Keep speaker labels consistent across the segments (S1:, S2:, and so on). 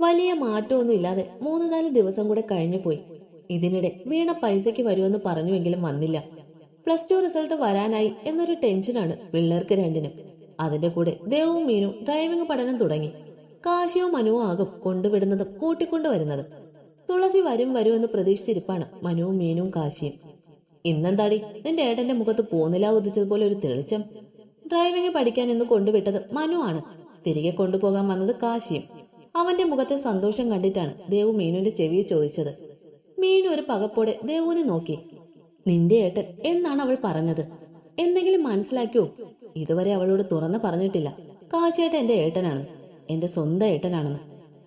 S1: വലിയ മാറ്റമൊന്നും ഇല്ലാതെ മൂന്ന് നാല് ദിവസം കൂടെ കഴിഞ്ഞു പോയി. ഇതിനിടെ വീണ പൈസയ്ക്ക് വരുമെന്ന് പറഞ്ഞുവെങ്കിലും വന്നില്ല. പ്ലസ് ടു റിസൾട്ട് വരാനായി എന്നൊരു ടെൻഷനാണ് പിള്ളേർക്ക് രണ്ടിനും. അതിന്റെ കൂടെ ദേവും മീനും ഡ്രൈവിംഗ് പഠനം തുടങ്ങി. കാശിയോ മനുവോ ആകും കൊണ്ടുവിടുന്നതും കൂട്ടിക്കൊണ്ടുവരുന്നതും. തുളസി വരും വരുമെന്ന് പ്രതീക്ഷിച്ചിരിപ്പാണ് മനുവും മീനും കാശിയും. ഇന്നെന്താടി? നിന്റെ ഏട്ടന്റെ മുഖത്ത് പോന്നില ഉദിച്ചതുപോലെ ഒരു തെളിച്ചം. ഡ്രൈവിംഗ് പഠിക്കാൻ ഇന്ന് കൊണ്ടുവിട്ടത് മനു ആണ് തിരികെ കൊണ്ടുപോകാൻ വന്നത് കാശിയും. അവന്റെ മുഖത്തെ സന്തോഷം കണ്ടിട്ടാണ് ദേവു മീനുവിന്റെ ചെവിയെ ചോദിച്ചത്. മീനു ഒരു പകപ്പോടെ ദേവുവിനെ നോക്കി. നിന്റെ ഏട്ടൻ എന്നാണ് അവൾ പറഞ്ഞത്. എന്തെങ്കിലും മനസ്സിലാക്കിയോ? ഇതുവരെ അവളോട് തുറന്ന് പറഞ്ഞിട്ടില്ല. കാശിയേട്ടൻ എന്റെ ഏട്ടനാണ്. എന്റെ സ്വന്തം ഏട്ടനാണെന്ന്.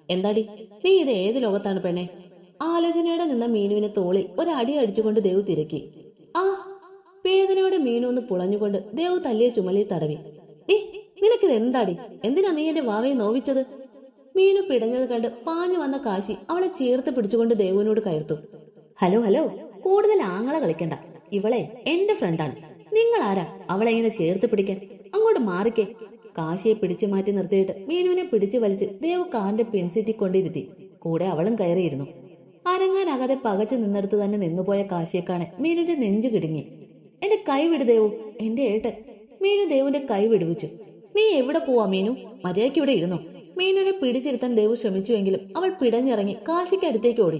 S1: എന്താടി? നീ ഇത് ഏത് ലോകത്താണ് പെണ്ണെ? ആലോചനയുടെ നിന്ന മീനുവിനെ തോളിൽ ഒരടി അടിച്ചുകൊണ്ട് ദേവു തിരക്കി. ആ വേദനയോടെ മീനു ഒന്ന് പുളഞ്ഞുകൊണ്ട് ദേവു തല്ലിയ ചുമലിൽ തടവി. ഏ നിനക്കിത് എന്താടി എന്തിനാ നീ എന്റെ വാവയെ നോവിച്ചത്? മീനു പിടഞ്ഞത് കണ്ട് പാഞ്ഞു വന്ന കാശി അവളെ ചേർത്ത് പിടിച്ചുകൊണ്ട് ദേവുവിനോട് കയർത്തു. ഹലോ ഹലോ കൂടുതൽ ആങ്ങളെ കളിക്കണ്ട. ഇവളെ എന്റെ ഫ്രണ്ടാണ് നിങ്ങൾ ആരാ അവളെ ഇങ്ങനെ ചേർത്ത് പിടിക്കാൻ? അങ്ങോട്ട് മാറിക്കേ. കാശിയെ പിടിച്ചു മാറ്റി നിർത്തിയിട്ട് മീനുവിനെ പിടിച്ചു വലിച്ച് ദേവു കാറിന്റെ പെൻസിറ്റി കൊണ്ടിരുത്തി. കൂടെ അവളും കയറിയിരുന്നു. അരങ്ങാനാകാതെ പകച്ചു നിന്നെടുത്ത് തന്നെ നിന്നുപോയ കാശിയെ കാണെ മീനുവിന്റെ നെഞ്ചു കിടുങ്ങി. എന്റെ കൈ വിട് ദേവു എന്റെ ഏട്ടൻ. മീനു ദേവുന്റെ കൈ വിടുവിച്ചു. നീ എവിടെ പോവാ മീനു? മര്യാദയ്ക്ക് ഇവിടെ ഇരുന്നോ. മീനുവിനെ പിടിച്ചിരുത്താൻ ദേവു ശ്രമിച്ചുവെങ്കിലും അവൾ പിടഞ്ഞിറങ്ങി കാശിക്കടുത്തേക്ക് ഓടി.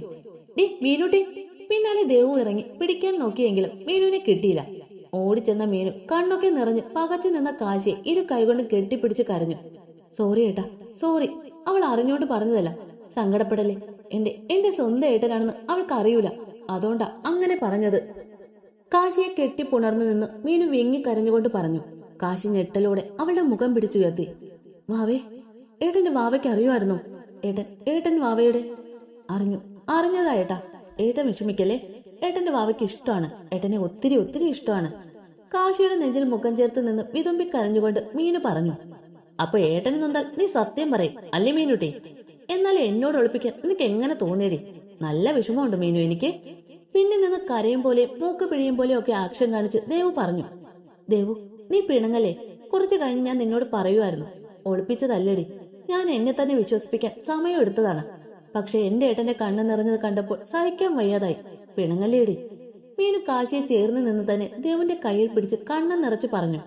S1: ഡി മീനുട്ടി. പിന്നാലെ ദേവു ഇറങ്ങി പിടിക്കാൻ നോക്കിയെങ്കിലും മീനുവിനെ കിട്ടിയില്ല. ഓടിച്ചെന്ന മീനു കണ്ണൊക്കെ നിറഞ്ഞ് പകച്ചു നിന്ന കാശിയെ ഇരു കൈകൊണ്ട് കെട്ടിപ്പിടിച്ച് കരഞ്ഞു. സോറി ഏട്ടാ സോറി. അവൾ അറിഞ്ഞോണ്ട് പറഞ്ഞതല്ല സങ്കടപ്പെടല്ലേ? എന്റെ എന്റെ സ്വന്തം ഏട്ടനാണെന്ന് അവൾക്ക് അറിയൂല അതുകൊണ്ടാ അങ്ങനെ പറഞ്ഞത്. കാശിയെ കെട്ടിപ്പുണർന്നു നിന്ന് മീനു വിങ്ങി കരഞ്ഞുകൊണ്ട് പറഞ്ഞു. കാശി ഞെട്ടലോടെ അവളുടെ മുഖം പിടിച്ചുയർത്തി. വാവേ ഏട്ടന്റെ വാവയ്ക്ക് അറിയുമായിരുന്നു. ഏട്ടൻ ഏട്ടൻ വാവയുടെ അറിഞ്ഞു. അറിഞ്ഞതാ ഏട്ടാ ഏട്ടൻ വിഷമിക്കല്ലേ? ഏട്ടന്റെ വാവയ്ക്ക് ഇഷ്ടമാണ്. ഏട്ടനെ ഒത്തിരി ഒത്തിരി ഇഷ്ടമാണ്. കാശിയുടെ നെഞ്ചിൽ മുഖം ചേർത്ത് നിന്ന് വിതുമ്പി കരഞ്ഞുകൊണ്ട് മീനു പറഞ്ഞു അപ്പൊ ഏട്ടന് നൊന്താൽ നീ സത്യം പറയും അല്ലേ മീനുട്ടി? എന്നാൽ എന്നോട് ഒളിപ്പിക്കാൻ നിനക്ക് എങ്ങനെ തോന്നിയടി? നല്ല വിഷമമുണ്ട് മീനു എനിക്ക്. പിന്നെ നിന്ന് കരയും പോലെ മൂക്ക് പിഴിയും പോലെ ഒക്കെ ആക്ഷൻ കാണിച്ച് ദേവു പറഞ്ഞു ദേവു നീ പിണങ്ങല്ലേ? കുറച്ചു കഴിഞ്ഞ് ഞാൻ നിന്നോട് പറയുമായിരുന്നു ഒളിപ്പിച്ചതല്ലടി. ഞാൻ എന്നെ തന്നെ വിശ്വസിപ്പിക്കാൻ സമയം എടുത്തതാണ് പക്ഷെ എന്റെ ഏട്ടന്റെ കണ്ണ് നിറഞ്ഞത് കണ്ടപ്പോൾ സഹിക്കാൻ വയ്യാതായി. പിണങ്ങല്ലേടി? മീനു കാശിയെ ചേർന്ന് നിന്ന് തന്നെ ദേവന്റെ കയ്യിൽ പിടിച്ച് കണ്ണ് നിറച്ച് പറഞ്ഞു.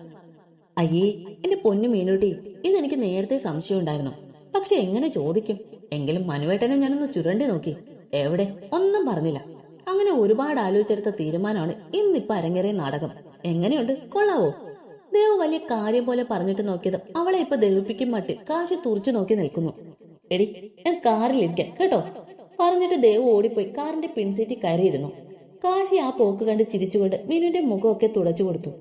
S1: അയ്യേ എന്റെ പൊന്നു മീനുട്ടി ഇതെനിക്ക് നേരത്തെ സംശയം ഉണ്ടായിരുന്നു. പക്ഷെ എങ്ങനെ ചോദിക്കും? എങ്കിലും മനുവേട്ടനെ ഞാനൊന്ന് ചുരണ്ടി നോക്കി. എവിടെ? ഒന്നും പറഞ്ഞില്ല. അങ്ങനെ ഒരുപാട് ആലോചിച്ചെടുത്ത തീരുമാനമാണ് ഇന്നിപ്പോ അരങ്ങേറിയ നാടകം. എങ്ങനെയുണ്ട്? കൊള്ളാവോ? വലിയ കാര്യം പോലെ പറഞ്ഞിട്ട് നോക്കിയത് അവളെ ഇപ്പൊ ദേവിപ്പിക്കും മട്ടിൽ കാശി തുറച്ചു നോക്കി നിൽക്കുന്നു. എടി ഞാൻ കാറിലിരിക്കാം കേട്ടോ? പറഞ്ഞിട്ട് ദേവ് ഓടിപ്പോയി കാറിന്റെ പിൻസീറ്റിൽ കയറിയിരുന്നു. കാശി ആ പോക്ക് കണ്ട് ചിരിച്ചുകൊണ്ട് മീനുവിന്റെ മുഖമൊക്കെ തുടച്ചു കൊടുത്തു.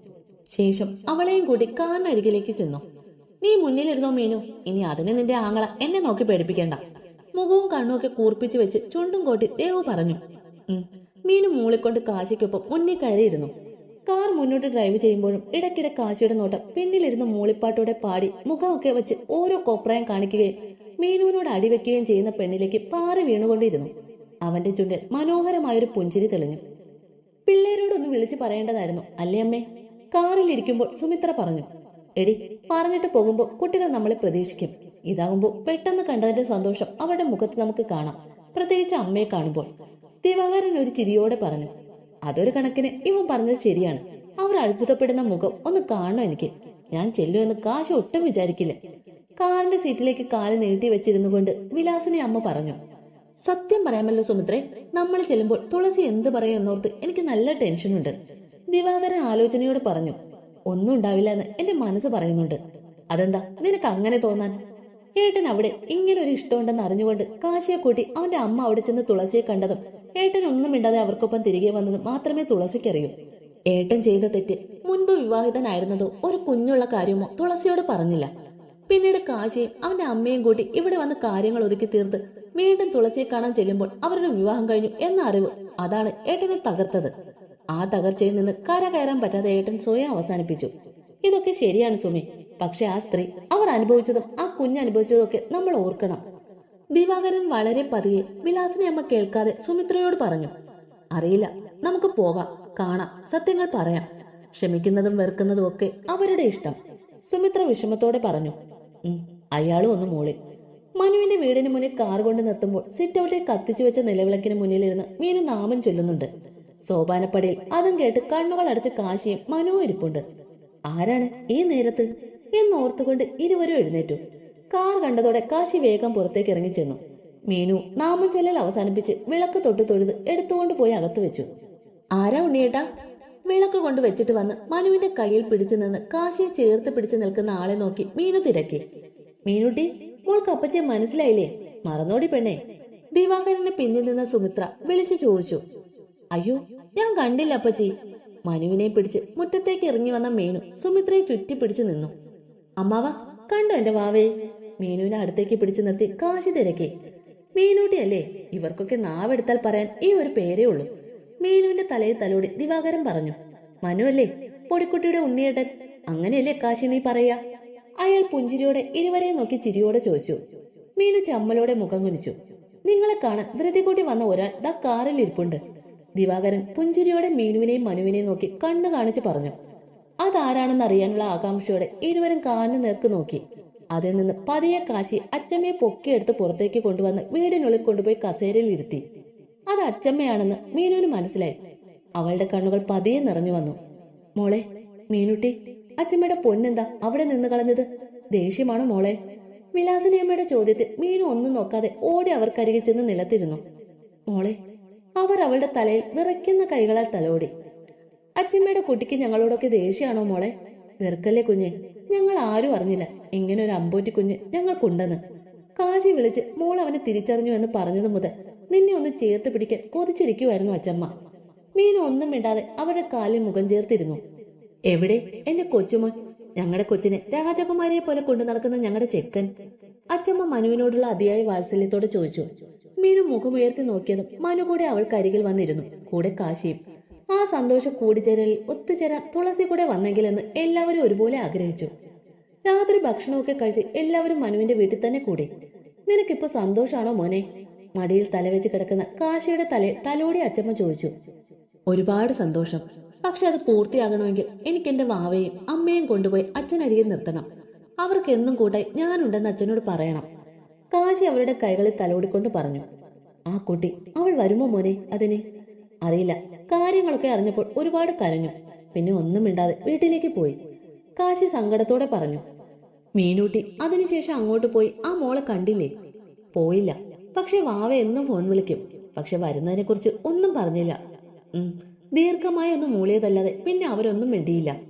S1: ശേഷം അവളെയും കൂടി കാറിനരികിലേക്ക് ചെന്നു. നീ മുന്നിലിരുന്നോ മീനു? ഇനി അതിനെ നിന്റെ ആങ്ങള എന്നെ നോക്കി പേടിപ്പിക്കണ്ട. മുഖവും കണ്ണും ഒക്കെ കൂർപ്പിച്ചു വെച്ച് ചുണ്ടും കോട്ടി ദേവു പറഞ്ഞു. മീനു മൂളിക്കൊണ്ട് കാശിക്കൊപ്പം മുന്നിൽ കയറിയിരുന്നു. കാർ മുന്നോട്ട് ഡ്രൈവ് ചെയ്യുമ്പോഴും ഇടയ്ക്കിടെ കാശിയുടെ നോട്ടം പിന്നിലിരുന്ന് മൂളിപ്പാട്ടോടെ പാടി മുഖമൊക്കെ വെച്ച് ഓരോ കോപ്രായം കാണിക്കുകയും മീനുവിനോട് അടിവെക്കുകയും ചെയ്യുന്ന പെണ്ണിലേക്ക് പാറി വീണുകൊണ്ടിരുന്നു. അവന്റെ ചുണ്ടിൽ മനോഹരമായൊരു പുഞ്ചിരി തെളിഞ്ഞു. പിള്ളേരോടൊന്ന് വിളിച്ചു പറയേണ്ടതായിരുന്നു അല്ലേ അമ്മേ? കാറിലിരിക്കുമ്പോൾ സുമിത്ര പറഞ്ഞു എടി പറഞ്ഞിട്ട് പോകുമ്പോൾ കുട്ടികൾ നമ്മളെ പ്രതീക്ഷിക്കും. ഇതാകുമ്പോൾ പെട്ടെന്ന് കണ്ടതിന്റെ സന്തോഷം അവരുടെ മുഖത്ത് നമുക്ക് കാണാം പ്രത്യേകിച്ച് അമ്മയെ കാണുമ്പോൾ. ദിവാകരൻ ഒരു ചിരിയോടെ പറഞ്ഞു അതൊരു കണക്കിന് ഇവൻ പറഞ്ഞത് ശരിയാണ്. അവർ അത്ഭുതപ്പെടുന്ന മുഖം ഒന്ന് കാണണം എനിക്ക്. ഞാൻ ചെല്ലുമെന്ന് കാശ് ഒട്ടും വിചാരിക്കില്ല. കാറിന്റെ സീറ്റിലേക്ക് കാൽ നീട്ടി വെച്ചിരുന്നു കൊണ്ട് വിലാസിനെ അമ്മ പറഞ്ഞു. സത്യം പറയാമല്ലോ സുമിത്രേ നമ്മൾ ചെല്ലുമ്പോൾ തുളസി എന്ത് പറയും എന്നോർത്ത് എനിക്ക് നല്ല ടെൻഷനുണ്ട്. ദിവാകരൻ ആലോചനയോട് പറഞ്ഞു ഒന്നും ഉണ്ടാവില്ല എന്ന് എന്റെ മനസ്സ് പറയുന്നുണ്ട്. അതെന്താ? നിനക്ക് അങ്ങനെ തോന്നാൻ ഏട്ടൻ അവിടെ ഇങ്ങനെ ഒരു ഇഷ്ടമുണ്ടെന്ന് അറിഞ്ഞുകൊണ്ട് കാശിയെ കൂട്ടി അവന്റെ അമ്മ അവിടെ ചെന്ന് തുളസിയെ കണ്ടതും ഏട്ടൻ ഒന്നും ഇണ്ടാതെ അവർക്കൊപ്പം തിരികെ വന്നതും മാത്രമേ തുളസിക്കറിയൂ. ഏട്ടൻ ചെയ്ത തെറ്റ് മുൻപ് വിവാഹിതനായിരുന്നതോ ഒരു കുഞ്ഞുള്ള കാര്യമോ തുളസിയോട് പറഞ്ഞില്ല. പിന്നീട് കാശിയും അവന്റെ അമ്മയും കൂട്ടി ഇവിടെ വന്ന് കാര്യങ്ങൾ ഒതുക്കി തീർത്ത് വീണ്ടും തുളസിയെ കാണാൻ ചെല്ലുമ്പോൾ അവരുടെ വിവാഹം കഴിഞ്ഞു എന്ന അറിവ് അതാണ് ഏട്ടനെ തകർത്തത്. ആ തകർച്ചയിൽ നിന്ന് കര കയറാൻ പറ്റാതെ ഏട്ടൻ സ്വയം അവസാനിപ്പിച്ചു. ഇതൊക്കെ ശരിയാണ് സുമി. പക്ഷെ ആ സ്ത്രീ അവർ അനുഭവിച്ചതും ആ കുഞ്ഞ് അനുഭവിച്ചതും ഒക്കെ നമ്മൾ ഓർക്കണം. ദിവാകരൻ വളരെ പതിയെ വിലാസിനെ അമ്മ കേൾക്കാതെ സുമിത്രയോട് പറഞ്ഞു അറിയില്ല നമുക്ക് പോകാം കാണാം സത്യങ്ങൾ പറയാം. ക്ഷമിക്കുന്നതും വെറുക്കുന്നതും ഒക്കെ അവരുടെ ഇഷ്ടം. സുമിത്ര വിഷമത്തോടെ പറഞ്ഞു "ഉം, അയാളും ഒന്ന് മൂളി. മനുവിന്റെ വീടിന് മുന്നിൽ കാർ കൊണ്ട് നിർത്തുമ്പോൾ സിറ്റ് ഔട്ടിൽ കത്തിച്ചു വെച്ച നിലവിളക്കിന് മുന്നിലിരുന്ന് മീനു നാമം ചൊല്ലുന്നുണ്ട്. സോപാനപ്പടിയിൽ അതും കേട്ട് കണ്ണുകൾ അടച്ച് കാശിയും മനുവും ഇരിപ്പുണ്ട്. ആരാണ് ഈ നേരത്ത്? എന്നോർത്തുകൊണ്ട് ഇരുവരും എഴുന്നേറ്റു. കാർ കണ്ടതോടെ കാശി വേഗം പുറത്തേക്ക് ഇറങ്ങി ചെന്നു മീനു നാമം ചൊല്ലൽ അവസാനിപ്പിച്ച് വിളക്ക് തൊട്ട് തൊഴുത് എടുത്തുകൊണ്ട് പോയി അകത്ത് വെച്ചു. ആരാ ഉണ്ണിയേട്ടാ? വിളക്ക് കൊണ്ട് വെച്ചിട്ട് വന്ന് മനുവിന്റെ കയ്യിൽ പിടിച്ചു നിന്ന് കാശിയെ ചേർത്ത് പിടിച്ചു നിൽക്കുന്ന ആളെ നോക്കി മീനു തിരക്കി. മീനുട്ടി മോൾക്ക് അപ്പച്ചെ മനസ്സിലായില്ലേ? മറന്നോടി പെണ്ണേ. ദിവാകരന് പിന്നിൽ നിന്ന സുമിത്ര വിളിച്ചു ചോദിച്ചു. അയ്യോ ഞാൻ കണ്ടില്ല അപ്പച്ചി. മനുവിനെ പിടിച്ച് മുറ്റത്തേക്ക് ഇറങ്ങി വന്ന മീനു സുമിത്രയെ ചുറ്റി പിടിച്ചു നിന്നു. അമ്മാവ കണ്ടോ എന്റെ വാവേ? മീനുവിനെ അടുത്തേക്ക് പിടിച്ചു നിർത്തി കാശി തിരക്കി. മീനൂട്ടിയല്ലേ ഇവർക്കൊക്കെ നാവെടുത്താൽ പറയാൻ ഈ ഒരു പേരേ ഉള്ളൂ. മീനുവിന്റെ തലയിൽ തലോടി ദിവാകരൻ പറഞ്ഞു മനു അല്ലേ പൊടിക്കുട്ടിയുടെ ഉണ്ണിയേട്ടൻ? അങ്ങനെയല്ലേ കാശി നീ പറയാ? അയാൾ പുഞ്ചിരിയോടെ ഇരുവരെ നോക്കി ചിരിയോടെ ചോദിച്ചു. മീനു ചമ്മലോടെ മുഖം കുനിച്ചു. നിങ്ങളെ കാണാൻ ധൃതി കൂട്ടി വന്ന ഒരാൾ ദ കാറിൽ ഇരിപ്പുണ്ട്. ദിവാകരൻ പുഞ്ചിരിയോടെ മീനുവിനെയും മനുവിനെയും നോക്കി കണ്ണു കാണിച്ച് പറഞ്ഞു അതാരാണെന്ന് അറിയാനുള്ള ആകാംക്ഷയോടെ ഇരുവരും കാറിന് നേർക്ക് നോക്കി. അതിൽ നിന്ന് പതിയെ കാശി അച്ചമ്മയെ പൊക്കിയെടുത്ത് പുറത്തേക്ക് കൊണ്ടുവന്ന് വീടിനുള്ളിൽ കൊണ്ടുപോയി കസേരയിൽ ഇരുത്തി. അത് അച്ചമ്മയാണെന്ന് മീനുവിന് മനസ്സിലായി. അവളുടെ കണ്ണുകൾ പതിയെ നിറഞ്ഞു വന്നു. മോളെ മീനുട്ടി അച്ചമ്മയുടെ പൊന്നെന്താ അവിടെ നിന്ന് കളഞ്ഞത്? ദേഷ്യമാണോ മോളെ? വിലാസിനിയമ്മയുടെ ചോദ്യത്തിൽ മീനു ഒന്നും നോക്കാതെ ഓടി അവർക്കരികിൽ ചെന്ന് നിലത്തിരുന്നു. മോളെ അവർ അവളുടെ തലയിൽ വിറയ്ക്കുന്ന കൈകളാൽ തലോടി. അച്ഛമ്മയുടെ കുട്ടിക്ക് ഞങ്ങളോടൊക്കെ ദേഷ്യമാണോ മോളെ? വെറുക്കല്ലേ കുഞ്ഞെ? ഞങ്ങൾ ആരും അറിഞ്ഞില്ല. ഇങ്ങനെ ഒരു അമ്പോറ്റി കുഞ്ഞ് ഞങ്ങൾക്കുണ്ടെന്ന്. കാശി വിളിച്ച് മോൾ അവനെ തിരിച്ചറിഞ്ഞു എന്ന് പറഞ്ഞതു മുതൽ നിന്നെ ഒന്ന് ചേർത്ത് പിടിക്കാൻ കൊതിച്ചിരിക്കുമായിരുന്നു അച്ചമ്മ മീനു ഒന്നും മിണ്ടാതെ അവരുടെ കാലിൽ മുഖം ചേർത്തിരുന്നു. എവിടെ? എന്റെ കൊച്ചുമോൻ. ഞങ്ങളുടെ കൊച്ചിനെ രാജകുമാരിയെ പോലെ കൊണ്ടു നടക്കുന്ന ഞങ്ങളുടെ ചെക്കൻ. അച്ചമ്മ മനുവിനോടുള്ള അതിയായ വാത്സല്യത്തോടെ ചോദിച്ചു. മീനു മുഖമുയർത്തി നോക്കിയതും മനു കൂടെ അവൾക്കരികിൽ വന്നിരുന്നു. കൂടെ കാശിയും. ആ സന്തോഷ കൂടിച്ചേരലിൽ ഒത്തുചേരാൻ തുളസി കൂടെ വന്നെങ്കിലെന്ന് എല്ലാവരും ഒരുപോലെ ആഗ്രഹിച്ചു. രാത്രി ഭക്ഷണമൊക്കെ കഴിച്ച് എല്ലാവരും മനുവിന്റെ വീട്ടിൽ തന്നെ കൂടി. നിനക്കിപ്പോ സന്തോഷാണോ മോനെ? മടിയിൽ തലവെച്ച് കിടക്കുന്ന കാശിയുടെ തലയിൽ തലോടി അച്ചമ്മ ചോദിച്ചു. ഒരുപാട് സന്തോഷം. പക്ഷെ അത് പൂർത്തിയാകണമെങ്കിൽ എനിക്ക് എന്റെ മാവയും അമ്മയും കൊണ്ടുപോയി അച്ഛനരികെ നിർത്തണം. അവർക്ക് എന്നും കൂട്ടായി ഞാനുണ്ടെന്ന് അച്ഛനോട് പറയണം. കാശി അവരുടെ കൈകളിൽ തലോടിക്കൊണ്ട് പറഞ്ഞു. ആ കുട്ടി അവൾ വരുമോ മോനെ അതിനെ? അറിയില്ല. കാര്യങ്ങളൊക്കെ അറിഞ്ഞപ്പോൾ ഒരുപാട് കരഞ്ഞു. പിന്നെ ഒന്നും മിണ്ടാതെ വീട്ടിലേക്ക് പോയി. കാശി സങ്കടത്തോടെ പറഞ്ഞു മീനൂട്ടി അതിനുശേഷം അങ്ങോട്ട് പോയി ആ മോളെ കണ്ടില്ലേ? പോയില്ല. പക്ഷെ വാവ എന്നും ഫോൺ വിളിക്കും. പക്ഷെ വരുന്നതിനെ കുറിച്ച് ഒന്നും പറഞ്ഞില്ല. ഉം ദീർഘമായി ഒന്നും മൂളിയതല്ലാതെ പിന്നെ അവരൊന്നും മിണ്ടിയില്ല.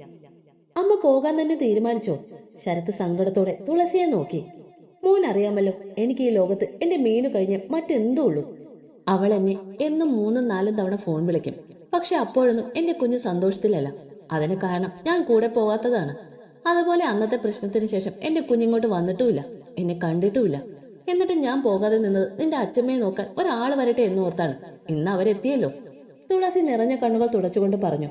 S1: അമ്മ പോകാൻ തന്നെ തീരുമാനിച്ചോ? ശരത്ത് സങ്കടത്തോടെ തുളസിയെ നോക്കി. മോൻ അറിയാമല്ലോ എനിക്ക് ഈ ലോകത്ത് എന്റെ മീനു കഴിഞ്ഞ് മറ്റെന്തോ ഉള്ളൂ? അവൾ എന്നെ എന്നും മൂന്നും നാലും തവണ ഫോൺ വിളിക്കും. പക്ഷെ അപ്പോഴൊന്നും എന്റെ കുഞ്ഞ് സന്തോഷത്തിലല്ല. അതിന് കാരണം ഞാൻ കൂടെ പോകാത്തതാണ് അതുപോലെ അന്നത്തെ പ്രശ്നത്തിന് ശേഷം എന്റെ കുഞ്ഞിങ്ങോട്ട് വന്നിട്ടുമില്ല. എന്നെ കണ്ടിട്ടുമില്ല. എന്നിട്ട് ഞാൻ പോകാതെ നിന്നത് നിന്റെ അച്ഛമ്മയെ നോക്കാൻ ഒരാൾ വരട്ടെ എന്ന് ഓർത്താണ്. ഇന്ന് അവരെത്തിയല്ലോ. തുളസി നിറഞ്ഞ കണ്ണുകൾ തുടച്ചുകൊണ്ട് പറഞ്ഞു.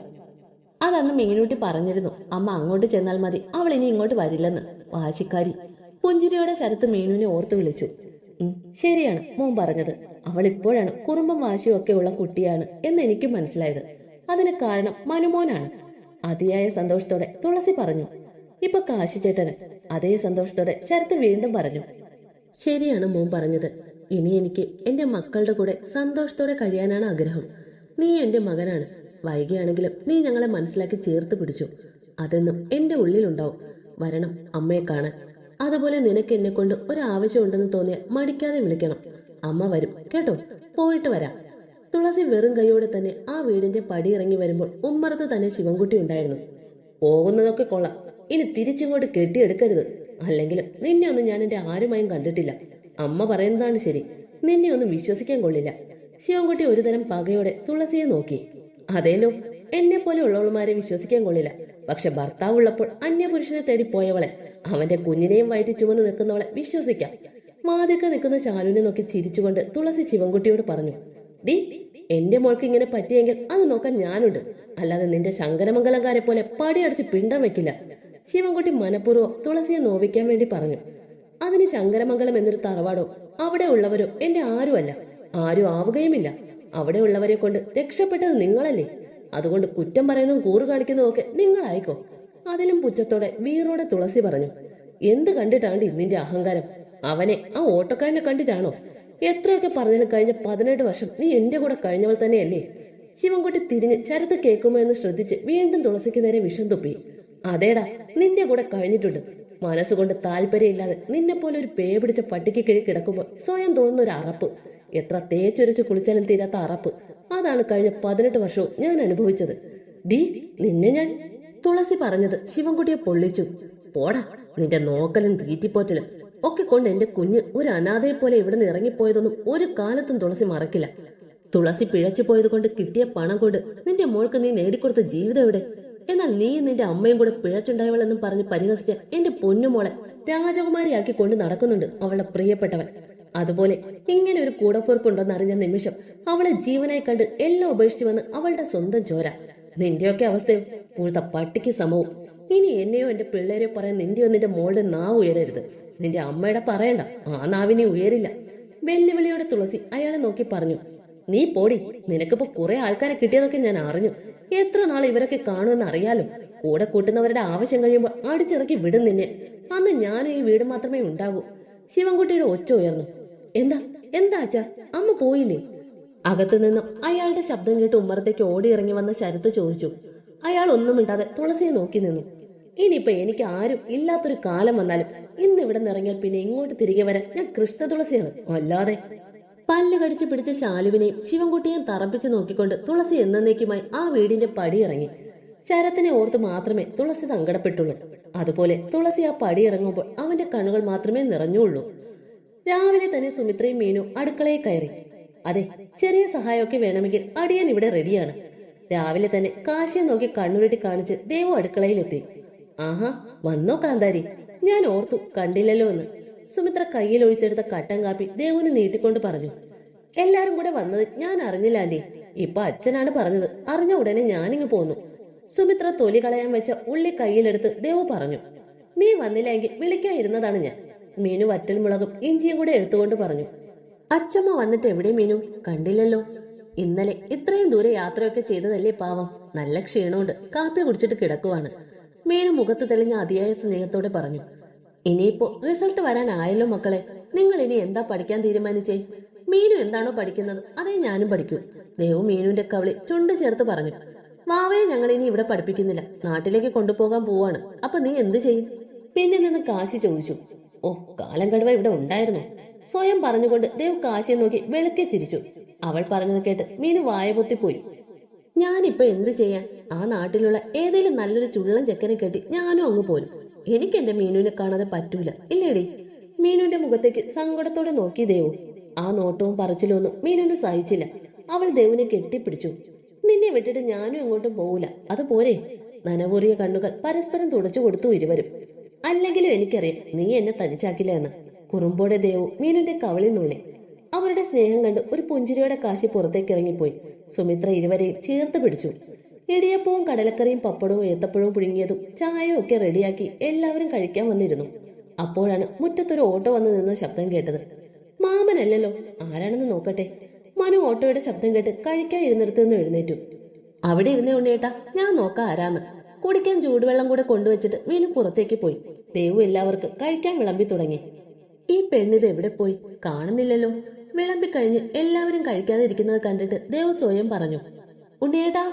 S1: അതന്ന് മീനൂട്ടി പറഞ്ഞിരുന്നു അമ്മ അങ്ങോട്ട് ചെന്നാൽ മതി. അവൾ ഇനി ഇങ്ങോട്ട് വരില്ലെന്ന്. വാശിക്കാരി. പുഞ്ചിരിയോടെ ശരത്ത് മീനുവിനെ ഓർത്തു വിളിച്ചു. ശരിയാണ് മോൻ പറഞ്ഞത്. അവൾ ഇപ്പോഴാണ് കുറുമ്പും വാശിയും ഒക്കെ ഉള്ള കുട്ടിയാണ് എന്ന് എനിക്കും മനസ്സിലായത്. അതിന് കാരണം മനുമോനാണ്. അതിയായ സന്തോഷത്തോടെ തുളസി പറഞ്ഞു. ഇപ്പൊ കാശിച്ചേട്ടന് അതേ സന്തോഷത്തോടെ ശരത്ത് വീണ്ടും പറഞ്ഞു. ശരിയാണ് മോൻ പറഞ്ഞത്. ഇനി എനിക്ക് എന്റെ മക്കളുടെ കൂടെ സന്തോഷത്തോടെ കഴിയാനാണ് ആഗ്രഹം. നീ എന്റെ മകനാണ്. വൈകിയാണെങ്കിലും നീ ഞങ്ങളെ മനസ്സിലാക്കി ചേർത്ത് പിടിച്ചു. അതെന്നും എന്റെ ഉള്ളിലുണ്ടാവും. വരണം അമ്മയെ കാണാൻ. അതുപോലെ നിനക്ക് എന്നെ കൊണ്ട് ഒരാവശ്യമുണ്ടെന്ന് തോന്നിയാൽ മടിക്കാതെ വിളിക്കണം. അമ്മ വരും. കേട്ടോ? പോയിട്ട് വരാം. തുളസി വെറും കൈയോടെ തന്നെ ആ വീടിന്റെ പടി ഇറങ്ങി വരുമ്പോൾ ഉമ്മറത്ത് തന്നെ ശിവൻകുട്ടി ഉണ്ടായിരുന്നു. പോകുന്നതൊക്കെ കൊള്ളാം. ഇനി തിരിച്ചിങ്ങോട്ട് കെട്ടിയെടുക്കരുത്. അല്ലെങ്കിലും നിന്നെ ഒന്നും ഞാൻ എന്റെ ആരുമായും കണ്ടിട്ടില്ല. അമ്മ പറയുന്നതാണ് ശരി. നിന്നെ ഒന്നും വിശ്വസിക്കാൻ കൊള്ളില്ല. ശിവൻകുട്ടി ഒരുതരം പകയോടെ തുളസിയെ നോക്കി. അതേലോ എന്നെ പോലെ ഉള്ളവളുമാരെ വിശ്വസിക്കാൻ കൊള്ളില്ല. പക്ഷെ ഭർത്താവ് ഉള്ളപ്പോൾ അന്യപുരുഷനെ തേടി പോയവളെ അവന്റെ കുഞ്ഞിനെയും വയറ്റി ചുമന്ന് നിൽക്കുന്നവളെ വിശ്വസിക്കാം. മാതിക്ക നിൽക്കുന്ന ചാലുവിനെ നോക്കി ചിരിച്ചുകൊണ്ട് തുളസി ശിവൻകുട്ടിയോട് പറഞ്ഞു ഡി എന്റെ മോൾക്ക് ഇങ്ങനെ പറ്റിയെങ്കിൽ അത് നോക്കാൻ ഞാനുണ്ട്. അല്ലാതെ നിന്റെ ശങ്കരമംഗലംകാരെ പോലെ പടിയടച്ച് പിണ്ടം വെക്കില്ല. ശിവൻകുട്ടി മനഃപൂർവം തുളസിയെ നോവിക്കാൻ വേണ്ടി പറഞ്ഞു അതിന് ശങ്കരമംഗലം എന്നൊരു തറവാടോ? അവിടെ ഉള്ളവരോ? എന്റെ ആരുമല്ല. ആരും ആവുകയുമില്ല. അവിടെ ഉള്ളവരെ കൊണ്ട് രക്ഷപ്പെട്ടത് നിങ്ങളല്ലേ. അതുകൊണ്ട് കുറ്റം പറയുന്നതും കൂറ് കാണിക്കുന്നതും ഒക്കെ നിങ്ങളായിക്കോ. അതിലും പുച്ഛത്തോടെ വീറോടെ തുളസി പറഞ്ഞു എന്ത് കണ്ടിട്ടാണ് നിന്റെ അഹങ്കാരം? അവനെ ആ ഓട്ടോക്കാരനെ കണ്ടിട്ടാണോ? എത്രയൊക്കെ പറഞ്ഞാലും കഴിഞ്ഞ പതിനെട്ട് വർഷം നീ എന്റെ കൂടെ കഴിഞ്ഞവൾ തന്നെയല്ലേ? ശിവൻകുട്ടി തിരിഞ്ഞ് ശരത്ത് കേൾക്കുമോ എന്ന് ശ്രദ്ധിച്ച് വീണ്ടും തുളസിക്ക് നേരെ വിഷം തുപ്പി. അതേടാ നിന്റെ കൂടെ കഴിഞ്ഞിട്ടുണ്ട്. മനസ്സുകൊണ്ട് താല്പര്യമില്ലാതെ നിന്നെ പോലെ ഒരു പേ പിടിച്ച പട്ടിക്ക് കിഴി കിടക്കുമ്പോൾ സ്വയം തോന്നുന്ന ഒരു അറപ്പ്. എത്ര തേച്ചൊരച്ച് കുളിച്ചാലും തീരാത്ത അറപ്പ്. അതാണ് കഴിഞ്ഞ പതിനെട്ട് വർഷവും ഞാൻ അനുഭവിച്ചത്. ഡി നിന്നെ ഞാൻ? തുളസി പറഞ്ഞത് ശിവൻകുട്ടിയെ പൊള്ളിച്ചു. പോടാ നിന്റെ നോക്കലും തീറ്റിപ്പോറ്റലും ഒക്കെ കൊണ്ട് എന്റെ കുഞ്ഞ് ഒരു അനാഥയെ പോലെ ഇവിടെ നിന്ന് ഇറങ്ങിപ്പോയതൊന്നും ഒരു കാലത്തും തുളസി മറക്കില്ല. തുളസി പിഴച്ചു പോയത് കൊണ്ട് കിട്ടിയ പണം കൊണ്ട് നിന്റെ മോൾക്ക് നീ നേടിക്കൊടുത്ത ജീവിതം എവിടെ? എന്നാൽ നീ നിന്റെ അമ്മയും കൂടെ പിഴച്ചുണ്ടായവളെന്നും പറഞ്ഞ് പരിഹസിച്ച എന്റെ പൊന്നുമോളെ രാജകുമാരിയാക്കി കൊണ്ട് നടക്കുന്നുണ്ട് അവളുടെ പ്രിയപ്പെട്ടവൻ. അതുപോലെ ഇങ്ങനെ ഒരു കൂടപ്പുറപ്പുണ്ടോന്ന് അറിഞ്ഞ നിമിഷം അവളെ ജീവനായി കണ്ട് എല്ലാം ഉപേക്ഷിച്ചു വന്ന് അവളുടെ സ്വന്തം ചോര. നിന്റെയൊക്കെ അവസ്ഥയോ പൂഴ്ത്ത പട്ടിക്ക് സമവും. ഇനി എന്നെയോ എന്റെ പിള്ളേരെയോ പറയാൻ നിന്റെയോ നിന്റെ മോളുടെ നാവ് ഉയരരുത്. നിന്റെ അമ്മയുടെ പറയണ്ട. ആ നാവിനെ ഉയരില്ല. വെല്ലുവിളിയോടെ തുളസി അയാളെ നോക്കി പറഞ്ഞു. നീ പോടി. നിനക്കിപ്പോ കുറെ ആൾക്കാരെ കിട്ടിയതൊക്കെ ഞാൻ അറിഞ്ഞു. എത്ര നാൾ ഇവരൊക്കെ കാണുമെന്ന് അറിയാലോ. കൂടെ കൂട്ടുന്നവരുടെ ആവശ്യം കഴിയുമ്പോൾ അടിച്ചിറക്കി വിടും നിന്നെ. അന്ന് ഞാനും ഈ വീട് മാത്രമേ ഉണ്ടാകൂ. ശിവൻകുട്ടിയുടെ ഒച്ച ഉയർന്നു. എന്താ? എന്താ അച്ഛ? അമ്മ പോയില്ലേ? അകത്തു നിന്നും അയാളുടെ ശബ്ദം കേട്ട് ഉമ്മറത്തേക്ക് ഓടിയിറങ്ങി വന്ന ശരത്ത് ചോദിച്ചു. അയാൾ ഒന്നും മിണ്ടാതെ തുളസിയെ നോക്കി നിന്നു. ഇനിയിപ്പോ എനിക്ക് ആരും ഇല്ലാത്തൊരു കാലം വന്നാലും ഇന്ന് ഇവിടെ നിറങ്ങിയാൽ പിന്നെ ഇങ്ങോട്ട് തിരികെ വരാൻ ഞാൻ കൃഷ്ണ തുളസിയാണ്. അല്ലാതെ പല്ല് കടിച്ച് പിടിച്ച ശാലുവിനെയും ശിവൻകുട്ടിയെയും തറപ്പിച്ച് നോക്കിക്കൊണ്ട് തുളസി എന്നേക്കുമായി ആ വീടിന്റെ പടി ഇറങ്ങി. ശരത്തിനെ ഓർത്ത് മാത്രമേ തുളസി സങ്കടപ്പെട്ടുള്ളൂ. അതുപോലെ തുളസി ആ പടി ഇറങ്ങുമ്പോൾ അവന്റെ കണ്ണുകൾ മാത്രമേ നിറഞ്ഞുള്ളൂ. രാവിലെ തന്നെ സുമിത്രയും മീനു അടുക്കളയിൽ കയറി. അതെ ചെറിയ സഹായമൊക്കെ വേണമെങ്കിൽ അടിയാൻ ഇവിടെ റെഡിയാണ് രാവിലെ തന്നെ കാശിയെ നോക്കി കണ്ണുരുട്ടി കാണിച്ച് ദേവു അടുക്കളയിലെത്തി. ആഹാ വന്നോ കാന്താരി. ഞാൻ ഓർത്തു കണ്ടില്ലല്ലോ എന്ന്. സുമിത്ര കയ്യിൽ ഒഴിച്ചെടുത്ത കട്ടൻ കാപ്പി ദേവുന് നീട്ടിക്കൊണ്ട് പറഞ്ഞു. എല്ലാരും കൂടെ വന്നത് ഞാൻ അറിഞ്ഞില്ല ആന്റി. ഇപ്പൊ അച്ഛനാണ് പറഞ്ഞത്. അറിഞ്ഞ ഉടനെ ഞാനിങ്ങ് പോന്നു. സുമിത്ര തൊലി കളയാൻ വെച്ച ഉള്ളി കയ്യിലെടുത്ത് ദേവു പറഞ്ഞു. നീ വന്നില്ലെങ്കിൽ വിളിക്കാതിരുന്നതാണ് ഞാൻ. മീനു വറ്റൽ മുളകും ഇഞ്ചിയും കൂടെ എടുത്തുകൊണ്ട് പറഞ്ഞു. അച്ചമ്മ വന്നിട്ട് എവിടെ മീനു? കണ്ടില്ലല്ലോ. ഇന്നലെ ഇത്രയും ദൂരെ യാത്രയൊക്കെ ചെയ്തതല്ലേ പാവം. നല്ല ക്ഷീണമുണ്ട്. കാപ്പി കുടിച്ചിട്ട് കിടക്കുവാണ്. മീനു മുഖത്ത് തെളിഞ്ഞ അതിയായ സ്നേഹത്തോടെ പറഞ്ഞു ഇനിയിപ്പോ റിസൾട്ട് വരാനായല്ലോ മക്കളെ. നിങ്ങൾ ഇനി എന്താ പഠിക്കാൻ തീരുമാനിച്ചേ? മീനു എന്താണോ പഠിക്കുന്നത് അതേ ഞാനും പഠിക്കൂ. ദേവു മീനുവിന്റെ കവളി ചുണ്ട് ചേർത്ത് പറഞ്ഞു വാവയെ ഞങ്ങൾ ഇനി ഇവിടെ പഠിപ്പിക്കുന്നില്ല. നാട്ടിലേക്ക് കൊണ്ടുപോകാൻ പോവാണ്. അപ്പൊ നീ എന്ത് ചെയ്യും? പിന്നെ നിന്ന് കാശി ചോദിച്ചു ഓ കാലം കടുവ ഇവിടെ ഉണ്ടായിരുന്നു. സ്വയം പറഞ്ഞുകൊണ്ട് ദേവ് കാശിയെ നോക്കി വെളുക്കെ ചിരിച്ചു. അവൾ പറഞ്ഞത് കേട്ട് മീനു വായ പൊത്തിപ്പോയി. ഞാനിപ്പോ എന്ത് ചെയ്യാൻ? ആ നാട്ടിലുള്ള ഏതെങ്കിലും നല്ലൊരു ചുള്ളൻ ചെക്കനെ കെട്ടി ഞാനും അങ്ങ് പോരും. എനിക്ക് എന്റെ മീനുവിനെ കാണാതെ പറ്റൂല. ഇല്ലേടി? മീനുവിന്റെ മുഖത്തേക്ക് സങ്കടത്തോടെ നോക്കി ദേവു. ആ നോട്ടവും പറച്ചിലൊന്നും മീനുവിന് സഹിച്ചില്ല. അവൾ ദേവുനെ കെട്ടിപ്പിടിച്ചു. നിന്നെ വിട്ടിട്ട് ഞാനും എങ്ങോട്ടും പോവില്ല അത് പോരെ? നനവൂറിയ കണ്ണുകൾ പരസ്പരം തുടച്ചു കൊടുത്തു ഇരുവരും. അല്ലെങ്കിലും എനിക്കറിയാം നീ എന്നെ തനിച്ചാക്കില്ല എന്ന്. കുറുമ്പോടെ ദേവു മീനുന്റെ കവളിൽ നുള്ളി. അവരുടെ സ്നേഹം കണ്ട് ഒരു പുഞ്ചിരിയുടെ കാശി പുറത്തേക്ക് ഇറങ്ങിപ്പോയി. സുമിത്ര ഇരുവരെയും ചേർത്ത് പിടിച്ചു. ഇടിയപ്പവും കടലക്കറിയും പപ്പടവും ഏത്തപ്പഴവും പുഴുങ്ങിയതും ചായയും ഒക്കെ റെഡിയാക്കി എല്ലാവരും കഴിക്കാൻ വന്നിരുന്നു. അപ്പോഴാണ് മുറ്റത്തൊരു ഓട്ടോ വന്നു നിന്ന ശബ്ദം കേട്ടത്. മാമനല്ലല്ലോ ആരാണെന്ന് നോക്കട്ടെ. മനു ഓട്ടോയുടെ ശബ്ദം കേട്ട് കഴിക്കാൻ ഇരുന്നിടത്ത് നിന്ന് എഴുന്നേറ്റു. അവിടെ ഇരുന്നേ ഉണ്ണേട്ടാ ഞാൻ നോക്കാം ആരാന്ന്. കുടിക്കാൻ ചൂടുവെള്ളം കൂടെ കൊണ്ടുവച്ചിട്ട് മീനു പുറത്തേക്ക് പോയി. ദേവു എല്ലാവർക്കും കഴിക്കാൻ വിളമ്പി തുടങ്ങി. ഈ പെണ്ണിത് എവിടെ പോയി? കാണുന്നില്ലല്ലോ. വിളമ്പി കഴിഞ്ഞ് എല്ലാവരും കഴിക്കാതെ ഇരിക്കുന്നത് കണ്ടിട്ട് ദേവു സ്വയം പറഞ്ഞു. ഉണ്ണിയേട്ടാ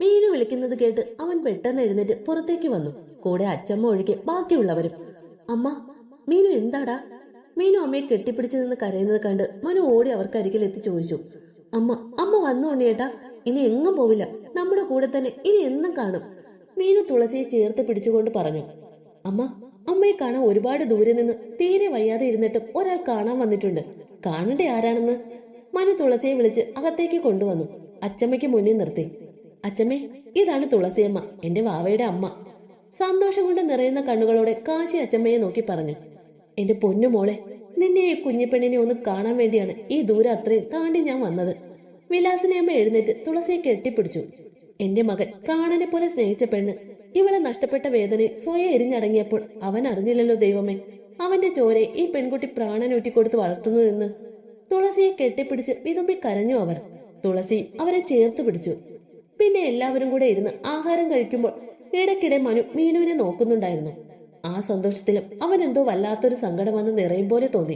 S1: മീനു വിളിക്കുന്നത് കേട്ട് അവൻ പെട്ടെന്ന് എഴുന്നേറ്റ് പുറത്തേക്ക് വന്നു. കൂടെ അച്ചമ്മ ഒഴികെ ബാക്കിയുള്ളവരും. അമ്മ മീനു എന്താടാ? മീനു അമ്മയെ കെട്ടിപ്പിടിച്ചു നിന്ന് കരയുന്നത് കണ്ട് മനു ഓടി അവർക്കരികിൽ എത്തി ചോദിച്ചു. അമ്മ അമ്മ വന്നു ഉണ്ണിയേട്ടാ? ഇനി എങ്ങും പോവില്ല. നമ്മുടെ കൂടെ തന്നെ ഇനി എന്നും കാണും. മീനു തുളസിയെ ചേർത്ത് പിടിച്ചുകൊണ്ട് പറഞ്ഞു. അമ്മ അമ്മയെ കാണാൻ ഒരുപാട് ദൂരെ നിന്ന് തീരെ വയ്യാതെ ഇരുന്നിട്ടും ഒരാൾ കാണാൻ വന്നിട്ടുണ്ട്. കാണണ്ടേ ആരാണെന്ന് മനു തുളസിയെ വിളിച്ച് അകത്തേക്ക് കൊണ്ടുവന്നു. അച്ചമ്മയ്ക്ക് മുന്നിൽ നിർത്തി. അച്ചമ്മേ ഇതാണ് തുളസിയമ്മ എന്റെ വാവയുടെ അമ്മ. സന്തോഷം കൊണ്ട് നിറയുന്ന കണ്ണുകളോടെ കാശി അച്ചമ്മയെ നോക്കി പറഞ്ഞു. എന്റെ പൊന്നു മോളെ നിന്നെ ഈ കുഞ്ഞിപ്പെണ്ണിനെ ഒന്ന് കാണാൻ വേണ്ടിയാണ് ഈ ദൂരം അത്രയും താണ്ടി ഞാൻ വന്നത്. വിലാസിനെ അമ്മ എഴുന്നേറ്റ് തുളസിയെ കെട്ടിപ്പിടിച്ചു. എന്റെ മകൻ പ്രാണനെ പോലെ സ്നേഹിച്ച പെണ്ണ് ഇവളെ നഷ്ടപ്പെട്ട വേദന സ്വയം എരിഞ്ഞടങ്ങിയപ്പോൾ അവൻ അറിഞ്ഞില്ലല്ലോ ദൈവമേ. അവന്റെ ചോരെ ഈ പെൺകുട്ടി പ്രാണനൂറ്റിക്കൊടുത്ത് വളർത്തുന്നു എന്ന് തുളസിയെ കെട്ടിപ്പിടിച്ച് വിതുമ്പി കരഞ്ഞു അവർ. തുളസി അവരെ ചേർത്ത് പിടിച്ചു. പിന്നെ എല്ലാവരും കൂടെ ഇരുന്ന് ആഹാരം കഴിക്കുമ്പോൾ ഇടയ്ക്കിടെ മനു മീനുവിനെ നോക്കുന്നുണ്ടായിരുന്നു. ആ സന്തോഷത്തിലും അവൻ എന്തോ വല്ലാത്തൊരു സങ്കടം വന്ന് നിറയും പോലെ തോന്നി.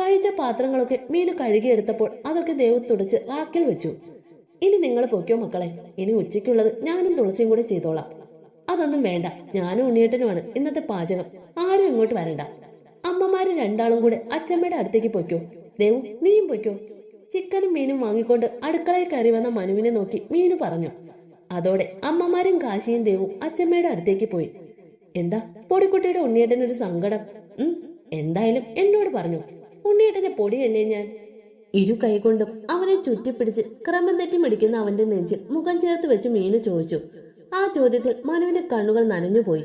S1: കഴിച്ച പാത്രങ്ങളൊക്കെ മീനു കഴുകിയെടുത്തപ്പോൾ അതൊക്കെ ദേവ് തുടച്ച് റാക്കിൽ വെച്ചു. ഇനി നിങ്ങൾ പൊയ്ക്കോ മക്കളെ. ഇനി ഉച്ചയ്ക്കുള്ളത് ഞാനും തുളസിയും കൂടെ ചെയ്തോളാം. അതൊന്നും വേണ്ട. ഞാനും ഉണ്ണിയേട്ടനുമാണ്. ഇന്നത്തെ പാചകം. ആരും ഇങ്ങോട്ട് വരണ്ട. അമ്മമാര് രണ്ടാളും കൂടെ അച്ഛമ്മയുടെ അടുത്തേക്ക് പൊയ്ക്കോ. ദേവു നീയും പൊയ്ക്കോ. ചിക്കനും മീനും വാങ്ങിക്കൊണ്ട് അടുക്കളയിൽ കയറി വന്ന മനുവിനെ നോക്കി മീനു പറഞ്ഞു. അതോടെ അമ്മമാരും കാശിയും ദേവും അച്ഛമ്മയുടെ അടുത്തേക്ക് പോയി. എന്താ? പൊടിക്കുട്ടിയുടെ ഉണ്ണിയേട്ടനൊരു സങ്കടം. ഉം? എന്തായാലും എന്നോട് പറഞ്ഞു. ഉണ്ണിയേട്ടനെ പൊടിയല്ലേ ഞാൻ? ഇരു കൈകൊണ്ടും അവനെ ചുറ്റിപ്പിടിച്ച് ക്രമം തെറ്റി മിടിക്കുന്ന അവന്റെ നെഞ്ചിൽ മുഖം ചേർത്ത് വെച്ച് മീനു ചോദിച്ചു. ആ ചോദ്യത്തിൽ മനുവിന്റെ കണ്ണുകൾ നനഞ്ഞുപോയി